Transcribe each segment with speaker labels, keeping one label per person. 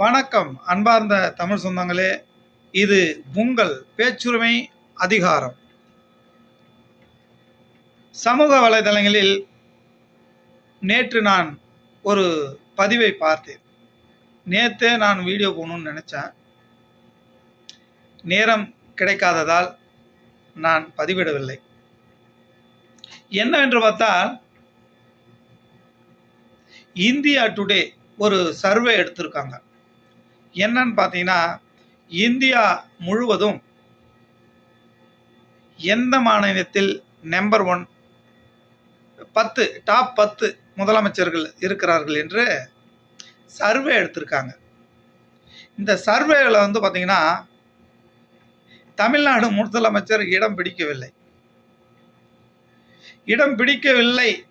Speaker 1: வணக்கம் அன்பார்ந்த தமிழ் சொந்தங்களே. இது உங்கள் பேச்சுரிமை அதிகாரம். சமூக வலைதளங்களில் நேற்று நான் ஒரு பதிவை பார்த்தேன். நேற்றே நான் வீடியோ போகணும்னு நினச்சேன். நேரம் கிடைக்காததால் நான் பதிவிடவில்லை. என்னவென்று பார்த்தால் இந்தியா டுடே ஒரு சர்வே எடுத்திருக்காங்க. என்னன்னு பார்த்தீங்கன்னா இந்தியா முழுவதும் எந்த மாநிலத்தில் நம்பர் ஒன் பத்து டாப் பத்து முதலமைச்சர்கள் இருக்கிறார்கள் என்று சர்வே எடுத்திருக்காங்க. இந்த சர்வேவில் வந்து பார்த்தீங்கன்னா தமிழ்நாடு முதலமைச்சர் இடம் பிடிக்கவில்லை. இடம் பிடிக்கவில்லை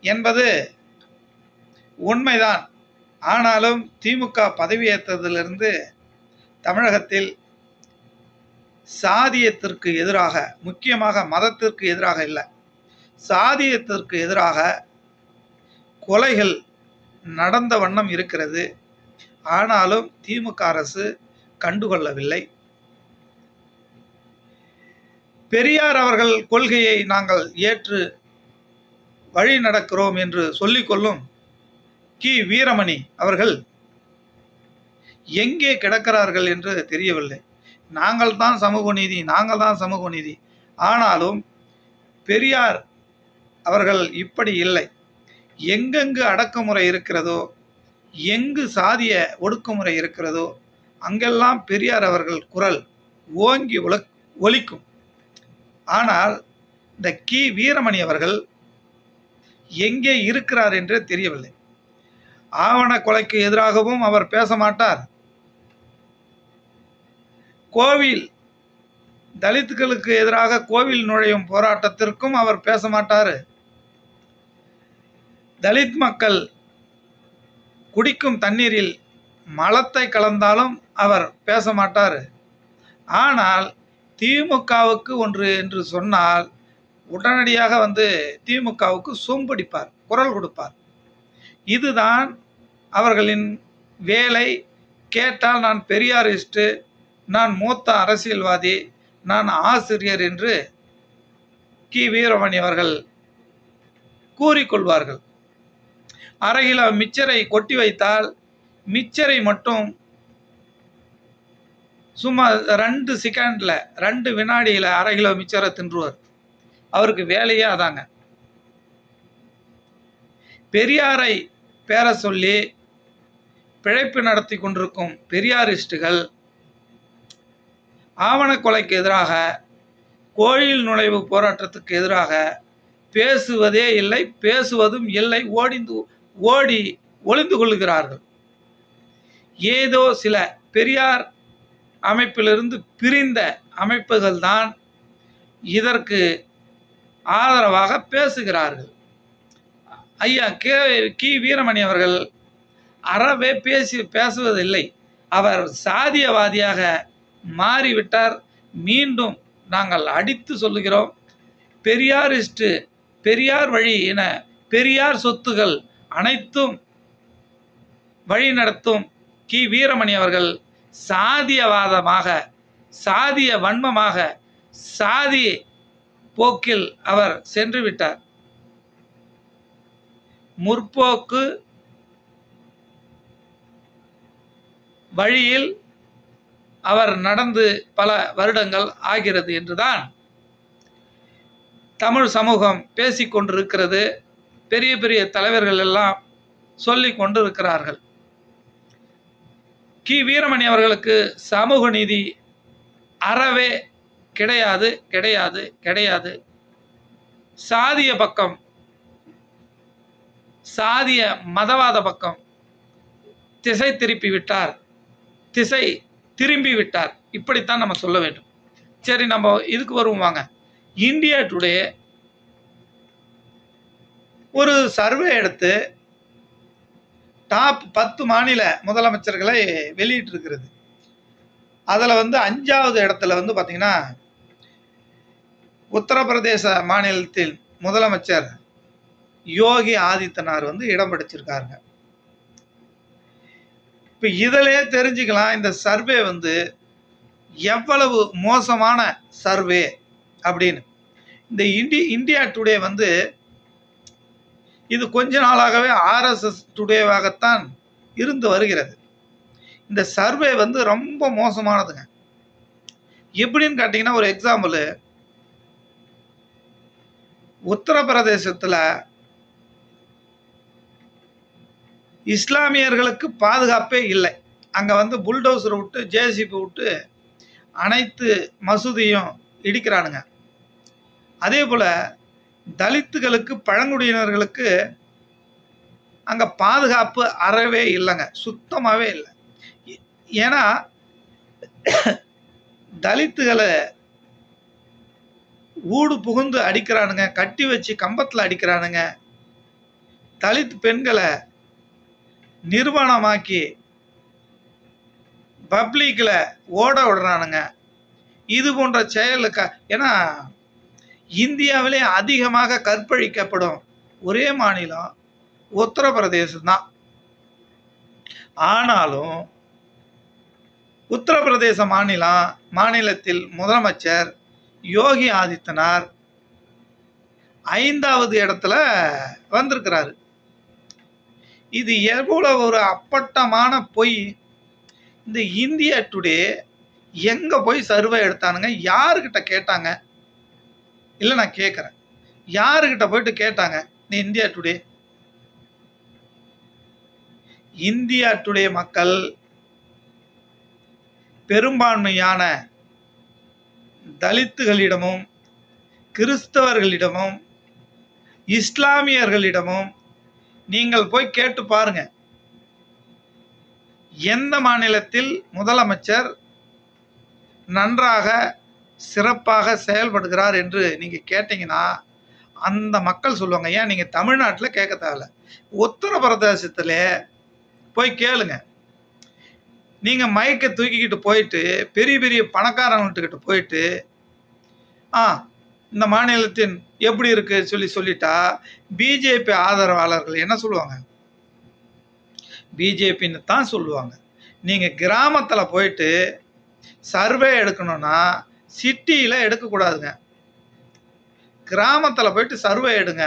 Speaker 1: என்பது உண்மைதான். ஆனாலும் திமுக பதவியேற்றதிலிருந்து தமிழகத்தில் சாதியத்திற்கு எதிராக முக்கியமாக மதத்திற்கு எதிராக இல்லை. சாதியத்திற்கு எதிராக கொலைகள் நடந்த வண்ணம் இருக்கிறது. ஆனாலும் திமுக அரசு கண்டுகொள்ளவில்லை. பெரியார் அவர்கள் கொள்கையை நாங்கள் ஏற்று வழி நடக்கிறோம் என்று சொல்லிக்கொள்ளும் கி. வீரமணி அவர்கள் எங்கே கிடக்கிறார்கள் என்று தெரியவில்லை. நாங்கள் தான் சமூக நீதி நாங்கள் தான் சமூக நீதி. ஆனாலும் பெரியார் அவர்கள் இப்படி இல்லை. எங்கெங்கு அடக்குமுறை இருக்கிறதோ எங்கு சாதிய ஒடுக்குமுறை இருக்கிறதோ அங்கெல்லாம் பெரியார் அவர்கள் குரல் ஓங்கி ஒல ஒலிக்கும். ஆனால் இந்த கி. வீரமணி அவர்கள் எங்கே இருக்கிறார் என்று தெரியவில்லை. ஆவண கொலைக்கு எதிராகவும் அவர் பேச மாட்டார். கோவில் தலித்துகளுக்கு எதிராக கோவில் நுழையும் போராட்டத்திற்கும் அவர் பேச மாட்டார். தலித் மக்கள் குடிக்கும் தண்ணீரில் மலத்தை கலந்தாலும் அவர் பேச மாட்டார். ஆனால் திமுகவுக்கு ஒன்று என்று சொன்னால் உடனடியாக வந்து திமுகவுக்கு சொம்படிப்பார் குரல் கொடுப்பார். இதுதான் அவர்களின் வேலை. கேட்டால் நான் பெரியாரிஸ்ட்டு நான் மூத்த அரசியல்வாதி நான் ஆசிரியர் என்று கி. வீரமணி அவர்கள் கூறிக்கொள்வார்கள். அரை கிலோ மிச்சரை கொட்டி வைத்தால் மிச்சரை மட்டும் சும்மா ரெண்டு செகண்டில் ரெண்டு வினாடியில் அரை கிலோ மிச்சரை தின்றுவார். அவருக்கு வேலையே அதாங்க. பெரியாரை பேர சொல்லி பிழைப்பு நடத்தி கொண்டிருக்கும் பெரியாரிஸ்டுகள் ஆவண கொலைக்கு எதிராக கோயில் நுழைவு போராட்டத்துக்கு எதிராக பேசுவதே இல்லை பேசுவதும் இல்லை ஓடிந்து ஓடி ஒளிந்து கொள்கிறார்கள். ஏதோ சில பெரியார் அமைப்பிலிருந்து பிரிந்த அமைப்புகள் தான் இதற்கு ஆதரவாக பேசுகிறார்கள். ஐயா கே கி. வீரமணி அவர்கள் அறவே பேசி பேசுவதில்லை. அவர் சாதியவாதியாக மாறிவிட்டார். மீண்டும் நாங்கள் அடித்து சொல்லுகிறோம். பெரியாரிஸ்டு பெரியார் வழி என பெரியார் சொத்துகள் அனைத்தும் வழி நடத்தும் கி. வீரமணி அவர்கள் சாதியவாதமாக சாதிய வன்மமாக சாதி போக்கில் அவர் சென்று விட்டார் முற்போக்கு வழியில் அவர் நடந்து பல வருடங்கள் ஆகிறது என்றுதான் தமிழ் சமூகம் பேசிக்கொண்டிருக்கிறது பெரிய பெரிய தலைவர்கள் எல்லாம் சொல்லி கொண்டிருக்கிறார்கள். கி. வீரமணி அவர்களுக்கு சமூக நீதி அறவே கிடையாது கிடையாது கிடையாது. சாதிய பக்கம் சாதிய மதவாத பக்கம் திசை திருப்பி விட்டார். திசை திரும்பி விட்டார். இப்படித்தான் நம்ம சொல்ல வேண்டும். சரி நம்ம இதுக்கு வருவோம் வாங்க. இந்தியா டுடே ஒரு சர்வே எடுத்து டாப் பத்து மாநில முதலமைச்சர்களை வெளியிட்டிருக்கிறது. அதில் வந்து அஞ்சாவது இடத்துல வந்து பார்த்திங்கன்னா உத்தரப்பிரதேச மாநிலத்தின் முதலமைச்சர் யோகி ஆதித்தனார் வந்து இடம் பிடிச்சிருக்காருங்க. இப்போ இதிலே தெரிஞ்சுக்கலாம் இந்த சர்வே வந்து எவ்வளவு மோசமான சர்வே அப்படின்னு. இந்த இண்டி இந்தியா டுடே வந்து இது கொஞ்ச நாளாகவே ஆர்எஸ்எஸ் டுடேவாகத்தான் இருந்து வருகிறது. இந்த சர்வே வந்து ரொம்ப மோசமானதுங்க. எப்படின்னு கேட்டிங்கன்னா ஒரு எக்ஸாம்பிள் உத்தரப்பிரதேசத்தில் இஸ்லாமியர்களுக்கு பாதுகாப்பே இல்லை. அங்கே வந்து புல்டோசர் விட்டு ஜேசிபி விட்டு அனைத்து மசூதியும் இடிக்கிறானுங்க. அதே போல் தலித்துகளுக்கு பழங்குடியினர்களுக்கு அங்கே பாதுகாப்பு அறவே இல்லைங்க. சுத்தமாகவே இல்லை. ஏன்னா தலித்துகளை ஊடு புகுந்து அடிக்கிறானுங்க கட்டி வச்சு கம்பத்தில் அடிக்கிறானுங்க. தலித் பெண்களை நிர்வாணமாக்கி பப்ளிக்கில் ஓட விடுறானுங்க. இது போன்ற செயலுக்கு ஏன்னா இந்தியாவிலே அதிகமாக கற்பழிக்கப்படும் ஒரே மாநிலம் உத்தரப்பிரதேசம்தான். ஆனாலும் உத்தரப்பிரதேச மாநிலம் மாநிலத்தில் முதலமைச்சர் யோகி ஆதித்யநாத் ஐந்தாவது இடத்துல வந்திருக்கிறாரு. இது எவ்வளவு ஒரு அப்பட்டமான பொய்? இந்த இந்தியா டுடே எங்க போய் சர்வே எடுத்தானுங்க? யாருக்கிட்ட கேட்டாங்க? இல்லை நான் கேட்குறேன் யாருக்கிட்ட போயிட்டு கேட்டாங்க? இந்த இந்தியா டுடே. இந்தியா டுடே மக்கள் பெரும்பான்மையான தலித்துகளிடமும் கிறிஸ்தவர்களிடமும் இஸ்லாமியர்களிடமும் நீங்கள் போய் கேட்டு பாருங்க. எந்த மாநிலத்தில் முதலமைச்சர் நன்றாக சிறப்பாக செயல்படுகிறார் என்று நீங்கள் கேட்டீங்கன்னா அந்த மக்கள் சொல்லுவாங்க ஏன் நீங்கள் தமிழ்நாட்டில் கேட்க தேவையில்ல? உத்தரப்பிரதேசத்தில் போய் கேளுங்க. நீங்கள் மைக்கை தூக்கிக்கிட்டு போயிட்டு பெரிய பெரிய பணக்காரங்கள்கிட்ட போயிட்டு ஆ இந்த மாநிலத்தின் எப்படி இருக்கு சொல்லி சொல்லிட்டா பிஜேபி ஆதரவாளர்கள் என்ன சொல்லுவாங்க? பிஜேபின்னு தான் சொல்லுவாங்க. நீங்கள் கிராமத்தில் போயிட்டு சர்வே எடுக்கணும்னா சிட்டியில் எடுக்கக்கூடாதுங்க. கிராமத்தில் போயிட்டு சர்வே எடுங்க.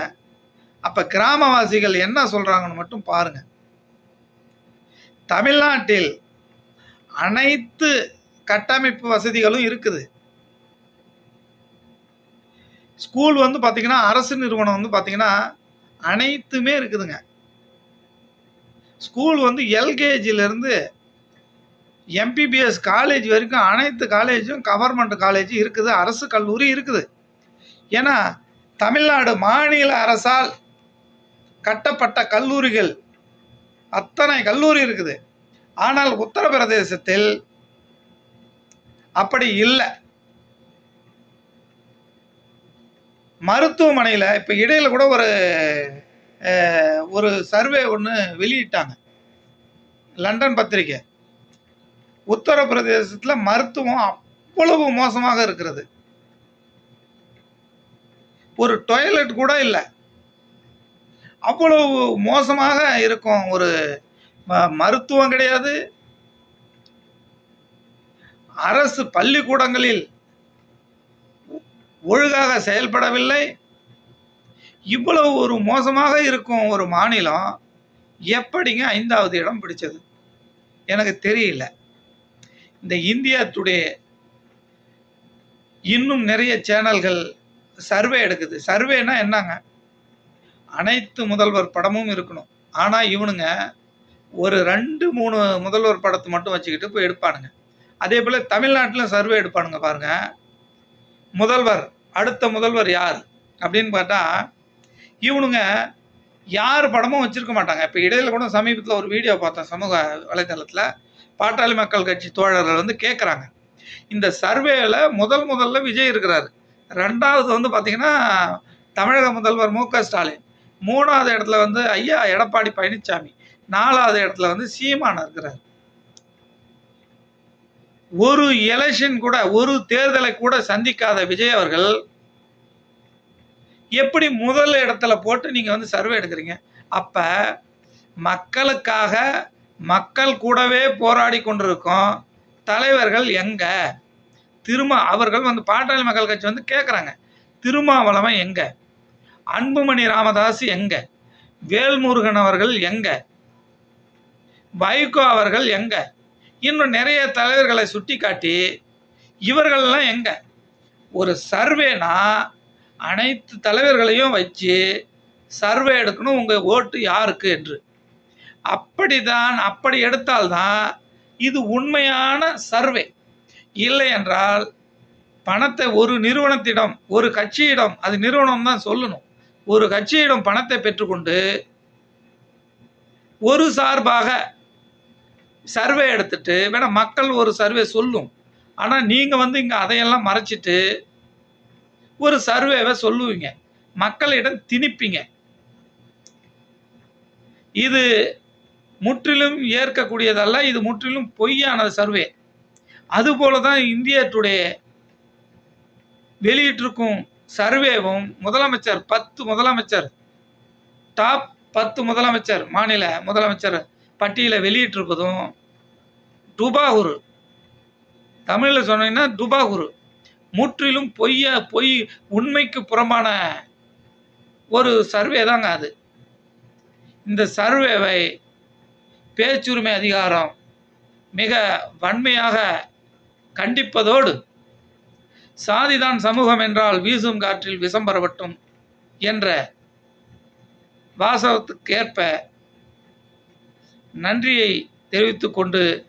Speaker 1: அப்போ கிராமவாசிகள் என்ன சொல்கிறாங்கன்னு மட்டும் பாருங்கள் தமிழ்நாட்டில் அனைத்து கட்டமைப்பு வசதிகளும் இருக்குது. ஸ்கூல் வந்து பார்த்தீங்கன்னா அரசு நிறுவனம் வந்து பார்த்தீங்கன்னா அனைத்துமே இருக்குதுங்க. ஸ்கூல் வந்து எல்கேஜிலேருந்து எம்பிபிஎஸ் காலேஜ் வரைக்கும் அனைத்து காலேஜும் கவர்மெண்ட் காலேஜ் இருக்குது அரசு கல்லூரி இருக்குது. ஏன்னா தமிழ்நாடு மாநில அரசால் கட்டப்பட்ட கல்லூரிகள் அத்தனை கல்லூரி இருக்குது. ஆனால் உத்தரப்பிரதேசத்தில் அப்படி இல்லை. மருத்துவமனையில் இப்போ இடையில கூட ஒரு ஒரு சர்வே ஒன்று வெளியிட்டாங்க. லண்டன் பத்திரிக்கை. உத்தரப்பிரதேசத்தில் மருத்துவம் அவ்வளவு மோசமாக இருக்கிறது. ஒரு டாய்லெட் கூட இல்லை. அவ்வளவு மோசமாக இருக்கும் ஒரு ம- மருத்துவம் கிடையாது. அரசு பள்ளிக்கூடங்களில் ஒழுங்காக செயல்படவில்லை. இவ்வளவு ஒரு மோசமாக இருக்கும் ஒரு மாநிலம் எப்படிங்க ஐந்தாவது இடம் பிடிச்சது? எனக்கு தெரியல. இந்த இந்தியா டுடே இன்னும் நிறைய சேனல்கள் சர்வே எடுக்குது. சர்வேனா என்னங்க? அனைத்து முதல்வர் படமும் இருக்கணும். ஆனால் இவனுங்க ஒரு ரெண்டு மூணு முதல்வர் படத்தை மட்டும் வச்சுக்கிட்டு போய் எடுப்பானுங்க. அதே போல் தமிழ்நாட்டில் சர்வே எடுப்பானுங்க பாருங்கள் முதல்வர் அடுத்த முதல்வர் யார்? அப்படின்னு பார்த்தா இவனுங்க யார் படமும் வச்சிருக்க மாட்டாங்க. இப்போ இடையில கூட சமீபத்தில் ஒரு வீடியோ பார்த்தேன் சமூக வலைதளத்தில் பாட்டாளி மக்கள் கட்சி தோழர்கள் வந்து கேட்குறாங்க இந்த சர்வேல முதல் முதல்ல விஜய் இருக்கிறார். ரெண்டாவது வந்து பார்த்தீங்கன்னா தமிழக முதல்வர் மு க ஸ்டாலின். மூணாவது இடத்துல வந்து ஐயா எடப்பாடி பழனிசாமி நாலாவது இடத்துல வந்து சீமான் இருக்கிறார். ஒரு எலெக்ஷன் கூட ஒரு தேர்தலை கூட சந்திக்காத விஜய் அவர்கள் எப்படி முதல் இடத்துல போட்டு நீங்கள் வந்து சர்வே எடுக்கிறீங்க? அப்போ மக்களுக்காக மக்கள் கூடவே போராடி கொண்டிருக்கோம் தலைவர்கள் எங்கே? திருமா அவர்கள் வந்து பாட்டாளி மக்கள் கட்சி வந்து கேட்குறாங்க திருமாவளவன் எங்க? அன்புமணி ராமதாஸ் எங்க? வேல்முருகன் அவர்கள் எங்க? வைகோ அவர்கள் எங்கே? இன்னும் நிறைய தலைவர்களை சுட்டி காட்டி இவர்கள்லாம் எங்க? ஒரு சர்வேனா அனைத்து தலைவர்களையும் வச்சு சர்வே எடுக்கணும் உங்கள் ஓட்டு யாருக்கு என்று. அப்படிதான் அப்படி எடுத்தால்தான் இது உண்மையான சர்வே. இல்லை என்றால் பணத்தை ஒரு நிறுவனத்திடம் ஒரு கட்சியிடம் அது நிறுவனம் தான் சொல்லணும். ஒரு கட்சியிடம் பணத்தை பெற்றுக்கொண்டு ஒரு சார்பாக சர்வே எடுத்துட்டு வேணா மக்கள் ஒரு சர்வே சொல்லும். ஆனால் நீங்கள் வந்து இங்கே அதையெல்லாம் மறைச்சிட்டு ஒரு சர்வேவை சொல்லுவீங்க. மக்களிடம் திணிப்பீங்க. இது முற்றிலும் ஏற்கக்கூடியதல்ல இது முற்றிலும் பொய்யானது சர்வே அதுபோல தான் இந்தியா டுடே வெளியிட்டிருக்கும் சர்வேவும் முதலமைச்சர் பத்து முதலமைச்சர் டாப் பத்து முதலமைச்சர் மாநில முதலமைச்சர் பட்டியலை வெளியிட்டிருப்பதும் டுபாகுரு தமிழில் சொன்னீங்கன்னா டுபாகுரு முற்றிலும் பொய்ய பொய் உண்மைக்கு புறம்பான ஒரு சர்வே தாங்க அது. இந்த சர்வேவை பேச்சுரிமை அதிகாரம் மிக வன்மையாக கண்டிப்பதோடு சாதிதான் சமூகம் என்றால் வீசும் காற்றில் விஷம் பரவட்டும் என்ற வாசகத்துக்கேற்ப நன்றியை தெரிவித்துக்கொண்டு